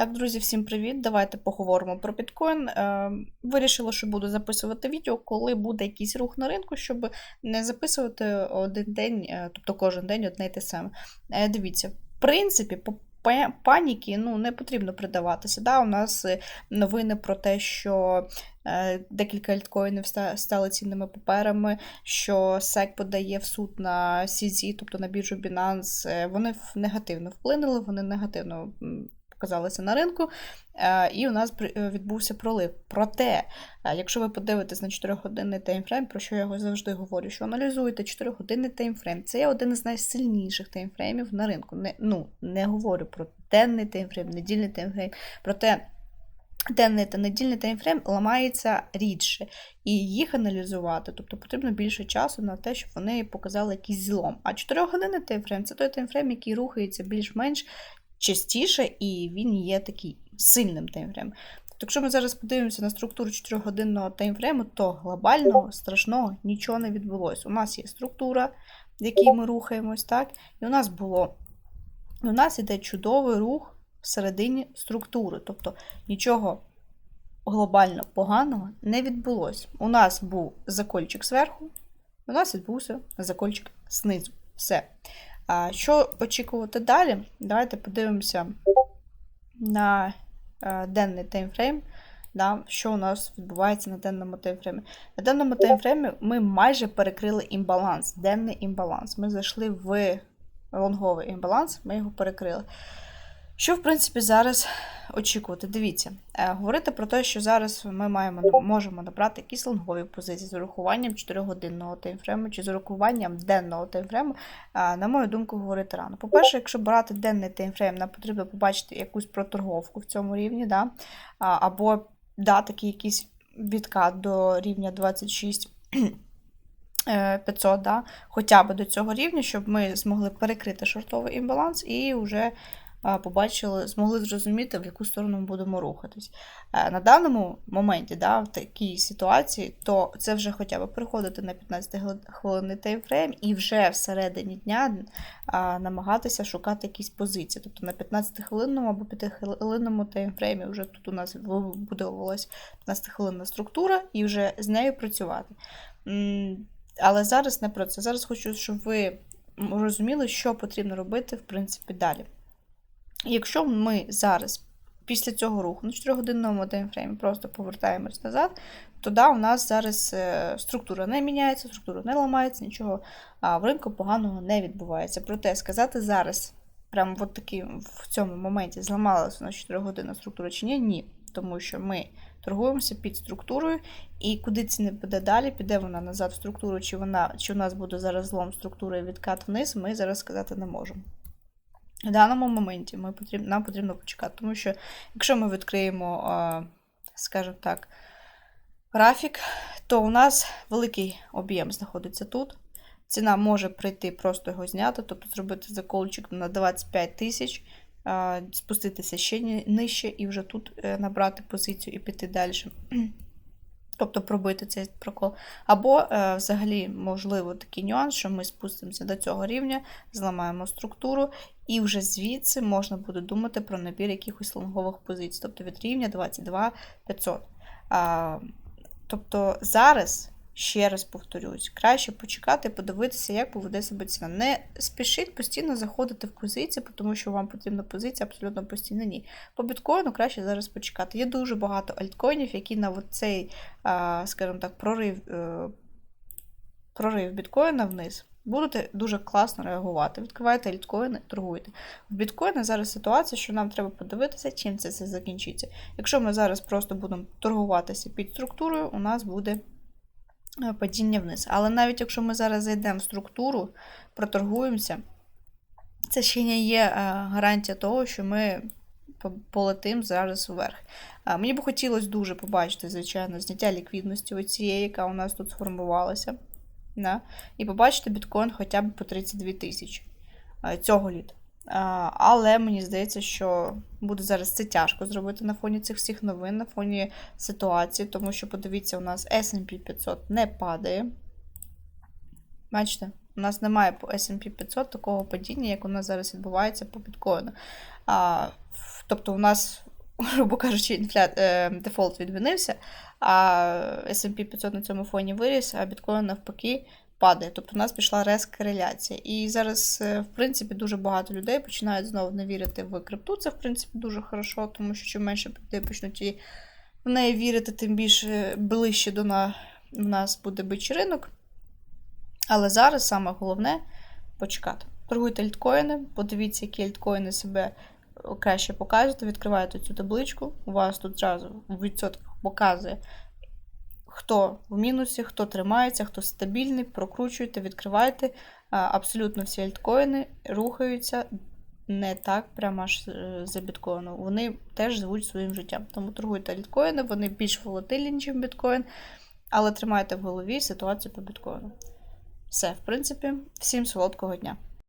Так, друзі, всім привіт! Давайте поговоримо про біткоін. Е, Вирішила, що буду записувати відео, коли буде якийсь рух на ринку, щоб не записувати один день, е, тобто кожен день одне й те саме. Е, Дивіться, в принципі, по паніки ну, не потрібно придаватися. Да? У нас новини про те, що декілька альткоїнів стали цінними паперами, що SEC подає в суд на CZ, тобто на біржу Binance. Вони негативно вплинули, вони негативно. М, Показалися на ринку, е, і у нас е, відбувся пролив. Проте, е, якщо ви подивитесь на 4-годинний таймфрейм, про що я завжди говорю, що аналізуєте 4-годинний таймфрейм, це є один із найсильніших таймфреймів на ринку. Не, ну, не говорю про денний таймфрейм, недільний таймфрейм, проте денний та недільний таймфрейм ламається рідше, і їх аналізувати, тобто потрібно більше часу на те, щоб вони показали якийсь злом. А 4-годинний таймфрейм це той таймфрейм, який рухається більш-менш частіше, і він є такий сильним таймфреймом. Тобто, якщо ми зараз подивимося на структуру 4-годинного таймфрейму, то глобального страшного нічого не відбулося. У нас є структура, в якій ми рухаємось, так? І у нас було. У нас іде чудовий рух всередині структури. Тобто нічого глобально поганого не відбулося. У нас був закольчик зверху, у нас відбувся закольчик знизу. Все. А що очікувати далі? Давайте подивимося на е, денний таймфрейм. Да, що у нас відбувається на денному таймфреймі. На денному таймфреймі ми майже перекрили імбаланс, денний імбаланс. Ми зайшли в лонговий імбаланс, ми його перекрили. Що, в принципі, зараз очікувати? Дивіться, е, говорити про те, що зараз ми маємо, можемо набрати якісь лонгові позиції з урахуванням 4-годинного таймфрейму чи з урахуванням денного таймфрейму, е, на мою думку, говорити рано. По-перше, якщо брати денний таймфрейм, нам потрібно побачити якусь проторговку в цьому рівні, да? або да, такий якийсь відкат до рівня 26. е, 500, да, хоча б до цього рівня, щоб ми змогли перекрити шортовий імбаланс і вже побачили, змогли зрозуміти, в яку сторону ми будемо рухатись. Е, На даному моменті, да, в такій ситуації, то це вже хоча б приходити на 15 хвилинний таймфрейм і вже всередині дня намагатися шукати якісь позиції. Тобто на 15-хвилинному або 5-хвилинному таймфреймі вже тут у нас вибудовувалась 15-хвилинна структура і вже з нею працювати. Але зараз не про це. Зараз хочу, щоб ви розуміли, що потрібно робити, в принципі, далі. Якщо ми зараз після цього руху на 4-годинному таймфреймі просто повертаємось назад, то да, у нас зараз е, структура не міняється, структура не ламається, нічого а в ринку поганого не відбувається. Проте сказати зараз, прямо от такі в цьому моменті зламалася на 4 години структура чи ні, ні. Тому що ми торгуємося під структурою, і куди ціна піде далі, піде вона назад в структуру, чи вона, чи у нас буде зараз злом структури і відкат вниз, ми зараз сказати не можемо. В даному моменті ми потрібно, нам потрібно почекати, тому що якщо ми відкриємо, скажімо так, графік, то у нас великий об'єм знаходиться тут. Ціна може прийти просто його зняти, тобто зробити заколчик на 25 тисяч, спуститися ще нижче і вже тут е, набрати позицію і піти далі. Тобто пробити цей прокол. Або е, взагалі можливо такий нюанс, що ми спустимося до цього рівня, зламаємо структуру, і вже звідси можна буде думати про набір якихось лонгових позицій, тобто від рівня 22 500. А, тобто зараз, ще раз повторюсь, краще почекати, подивитися, як поведе себе ціна. Не спішіть постійно заходити в позиції, тому що вам потрібна позиція абсолютно постійно ні. По біткоїну краще зараз почекати. Є дуже багато альткоїнів, які на цей, скажімо так, прорив, е, прорив біткоїна вниз. Будете дуже класно реагувати. Відкриваєте альткоїни, торгуєте. В біткоїна зараз ситуація, що нам треба подивитися, чим це все закінчиться. Якщо ми зараз просто будемо торгуватися під структурою, у нас буде падіння вниз. Але навіть якщо ми зараз зайдемо в структуру, проторгуємося, це ще не є е, гарантія того, що ми по- полетим зараз вверх. Мені б хотілося дуже побачити, звичайно, зняття ліквідності оцієї, яка у нас тут сформувалася. Да? І побачити біткоін хоча б по 32 тисячі цього літа. Але мені здається, що буде зараз це тяжко зробити на фоні цих всіх новин, на фоні ситуації, тому що, подивіться, у нас SP 500 не падає. Бачите? У нас немає по SP 500 такого падіння, як у нас зараз відбувається по біткоїну. А, тобто, у нас грубо кажучи, інфля... е, дефолт відмінився, а S&P 500 на цьому фоні виріс, а біткоін навпаки падає. Тобто у нас пішла рез-кореляція. І зараз, е, в принципі, дуже багато людей починають знову не вірити в крипту. Це, в принципі, дуже хорошо, тому що чим менше людей почнуть в неї вірити, тим більше ближче до нас буде бичий ринок. Але зараз саме головне почекати. Торгуйте альткоїни, подивіться, які альткоїни себе краще показують. Відкриваєте цю табличку. У вас тут зразу в відсотках показує, хто в мінусі, хто тримається, хто стабільний. Прокручуєте, відкриваєте. Абсолютно всі альткоїни рухаються не так прямо аж е, за біткоїном. Вони теж живуть своїм життям. Тому торгуйте альткоїни, вони більш волатильні, ніж біткоін. Але тримайте в голові ситуацію по біткоїну. Все, в принципі, всім солодкого дня.